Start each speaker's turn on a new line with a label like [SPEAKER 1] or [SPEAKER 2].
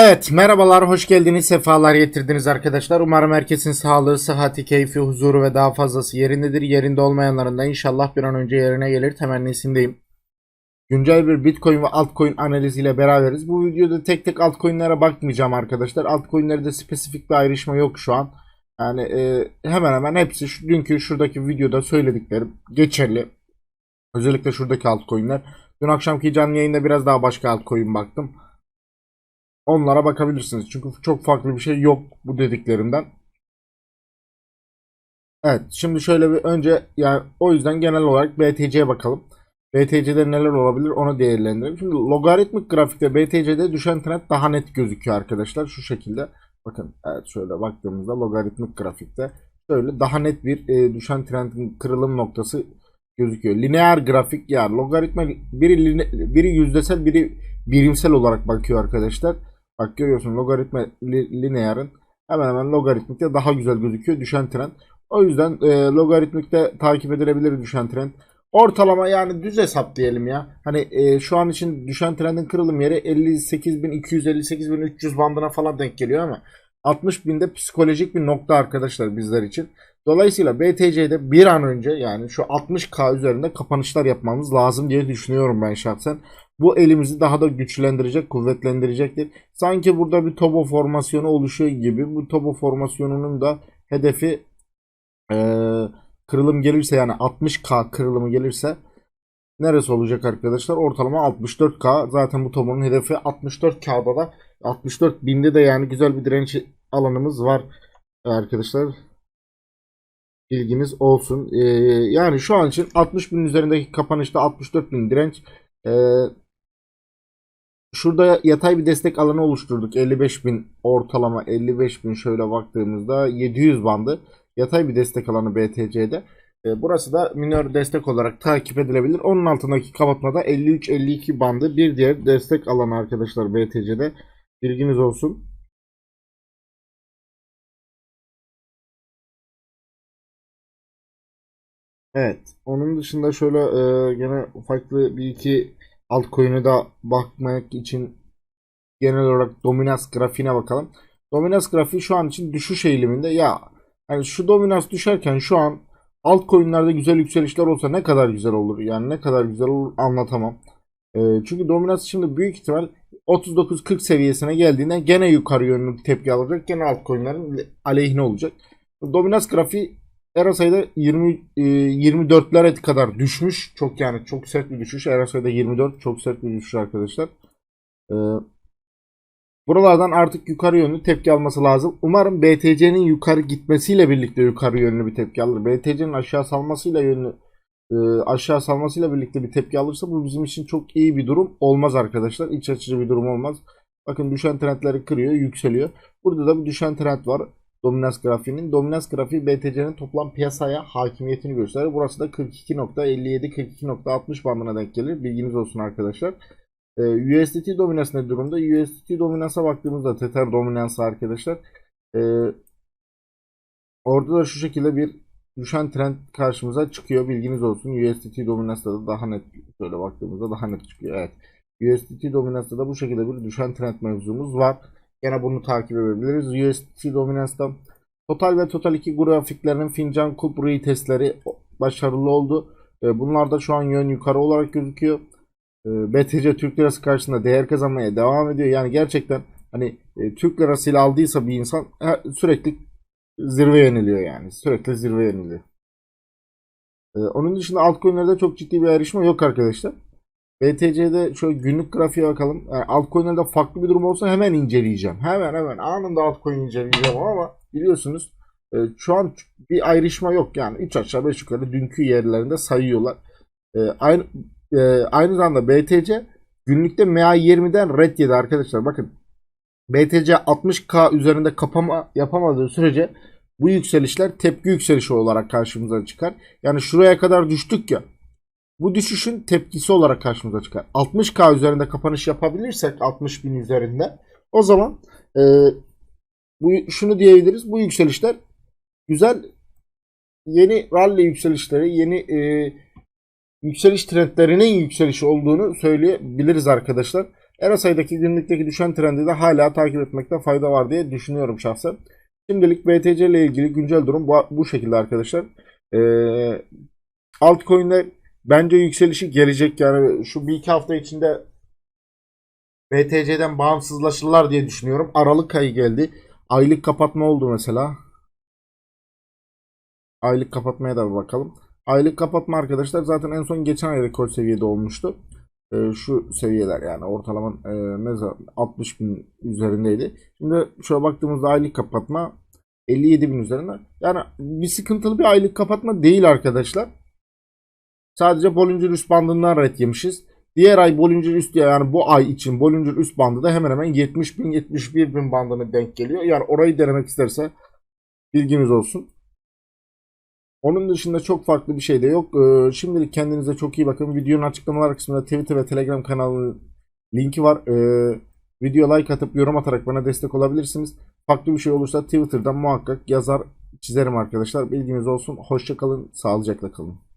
[SPEAKER 1] Evet, merhabalar, hoş geldiniz, sefalar getirdiniz arkadaşlar. Umarım herkesin sağlığı, sıhhati, keyfi, huzuru ve daha fazlası yerindedir. Yerinde olmayanların da inşallah bir an önce yerine gelir temennisindeyim. Güncel bir Bitcoin ve altcoin analiziyle beraberiz. Bu videoda tek tek altcoin'lere bakmayacağım arkadaşlar. Altcoin'lerde spesifik bir ayrışma yok şu an. Yani e, hemen hemen hepsi şu, dünkü şuradaki videoda söylediklerim geçerli. Özellikle şuradaki altcoin'ler. Dün akşamki canlı yayında biraz daha başka altcoin baktım. Onlara bakabilirsiniz. Çünkü çok farklı bir şey yok bu dediklerimden. Evet, şimdi şöyle bir önce yani o yüzden genel olarak BTC'ye bakalım. BTC'de neler olabilir onu değerlendirelim. Şimdi logaritmik grafikte BTC'de düşen trend daha net gözüküyor arkadaşlar. Şu şekilde. Bakın evet şöyle baktığımızda logaritmik grafikte şöyle daha net bir e, düşen trendin kırılım noktası gözüküyor. Lineer grafik ya logaritma biri biri yüzdesel biri birimsel olarak bakıyor arkadaşlar. Bak görüyorsun logaritma li, lineer'in hemen hemen logaritmikte daha güzel gözüküyor düşen trend. O yüzden e, logaritmikte takip edilebilir düşen trend. Ortalama yani düz hesap diyelim ya. Hani e, şu an için düşen trendin kırılım yeri 58.200-58.300 bandına falan denk geliyor ama 60.000'de psikolojik bir nokta arkadaşlar bizler için. Dolayısıyla BTC'de bir an önce yani şu 60K üzerinde kapanışlar yapmamız lazım diye düşünüyorum ben şahsen. Bu elimizi daha da güçlendirecek, kuvvetlendirecektir. Sanki burada bir tobo formasyonu oluşuyor gibi. Bu tobo formasyonunun da hedefi eee, kırılım gelirse yani 60K kırılımı gelirse neresi olacak arkadaşlar? Ortalama 64K. Zaten bu tobonun hedefi 64K'da da 64 binde de yani güzel bir direnç alanımız var arkadaşlar. Bilginiz olsun. Ee, yani şu an için 60 bin üzerindeki kapanışta 64 bin direnç. Ee, şurada yatay bir destek alanı oluşturduk. 55 bin ortalama 55 bin şöyle baktığımızda 700 bandı. Yatay bir destek alanı BTC'de. Ee, burası da minör destek olarak takip edilebilir. Onun altındaki kapatmada 53-52 bandı bir diğer destek alanı arkadaşlar BTC'de. Bilginiz olsun. Evet. Onun dışında şöyle e, gene farklı bir iki altcoin'e da bakmak için genel olarak dominans grafiğine bakalım. Dominans grafiği şu an için düşüş eğiliminde. Ya yani şu dominans düşerken şu an altcoin'lerde güzel yükselişler olsa ne kadar güzel olur. Yani ne kadar güzel olur anlatamam. E, çünkü dominans şimdi büyük ihtimal 39-40 seviyesine geldiğinde gene yukarı yönlü tepki alacak. Gene altcoin'lerin aleyhine olacak. Dominans grafiği Erasay'da 20 e, 24'lere kadar düşmüş. Çok yani çok sert bir düşüş. Erasay'da 24 çok sert bir düşüş arkadaşlar. E, buralardan artık yukarı yönlü tepki alması lazım. Umarım BTC'nin yukarı gitmesiyle birlikte yukarı yönlü bir tepki alır. BTC'nin aşağı salmasıyla yönlü e, aşağı salmasıyla birlikte bir tepki alırsa bu bizim için çok iyi bir durum olmaz arkadaşlar. İç açıcı bir durum olmaz. Bakın düşen trendleri kırıyor, yükseliyor. Burada da bir düşen trend var. Dominans grafiğinin. Dominans grafiği BTC'nin toplam piyasaya hakimiyetini gösterir. Burası da 42.57-42.60 bandına denk gelir. Bilginiz olsun arkadaşlar. Ee, USDT dominans ne durumda? USDT dominansa baktığımızda Tether dominansı arkadaşlar. Ee, orada da şu şekilde bir düşen trend karşımıza çıkıyor. Bilginiz olsun. USDT dominansta da daha net şöyle baktığımızda daha net çıkıyor. Evet. USDT dominansta da bu şekilde bir düşen trend mevzumuz var. Gene bunu takip edebiliriz. USDT dominansta Total ve Total 2 grafiklerinin fincan kulp retestleri başarılı oldu. E, Bunlar da şu an yön yukarı olarak gözüküyor. E, BTC Türk Lirası karşısında değer kazanmaya devam ediyor. Yani gerçekten hani e, Türk Lirasıyla aldıysa bir insan e, sürekli zirve yeniliyor yani. Sürekli zirve yeniliyor. E, Onun dışında altcoin'lerde çok ciddi bir ayrışma yok arkadaşlar. BTC'de şöyle günlük grafiğe bakalım. Yani altcoin'lerde farklı bir durum olsa hemen inceleyeceğim. Hemen hemen anında altcoin inceleyeceğim ama biliyorsunuz e, şu an bir ayrışma yok yani 3 aşağı 5 yukarı dünkü yerlerinde sayıyorlar. E, aynı e, aynı zamanda BTC günlükte MA20'den red yedi arkadaşlar. Bakın BTC 60K üzerinde kapama yapamadığı sürece bu yükselişler tepki yükselişi olarak karşımıza çıkar. Yani şuraya kadar düştük ya. Bu düşüşün tepkisi olarak karşımıza çıkar. 60K üzerinde kapanış yapabilirsek 60 bin üzerinde o zaman e, bu şunu diyebiliriz. Bu yükselişler güzel yeni rally yükselişleri, yeni e, yükseliş trendlerinin yükselişi olduğunu söyleyebiliriz arkadaşlar. RSI'daki günlükteki düşen trendi de hala takip etmekte fayda var diye düşünüyorum şahsen. Şimdilik BTC ile ilgili güncel durum bu, bu şekilde arkadaşlar. Ee, altcoin'ler bence yükselişi gelecek yani şu bir iki hafta içinde BTC'den bağımsızlaşırlar diye düşünüyorum. Aralık ayı geldi. Aylık kapatma oldu mesela. Aylık kapatmaya da bir bakalım. Aylık kapatma arkadaşlar zaten en son geçen ay rekor seviyede olmuştu. Ee, şu seviyeler yani ortalama e, ne zaman 60 bin üzerindeydi. Şimdi şöyle baktığımızda aylık kapatma 57 bin üzerinde. Yani bir sıkıntılı bir aylık kapatma değil arkadaşlar. Sadece Bollinger üst bandından red yemişiz. Diğer ay Bollinger üst yani bu ay için Bollinger üst bandı da hemen hemen 70 bin 71 bin bandına denk geliyor. Yani orayı denemek isterse bilginiz olsun. Onun dışında çok farklı bir şey de yok. Ee, şimdilik kendinize çok iyi bakın. Videonun açıklamalar kısmında Twitter ve Telegram kanalının linki var. Ee, video like atıp yorum atarak bana destek olabilirsiniz. Farklı bir şey olursa Twitter'dan muhakkak yazar çizerim arkadaşlar. Bilginiz olsun. Hoşçakalın. Sağlıcakla kalın.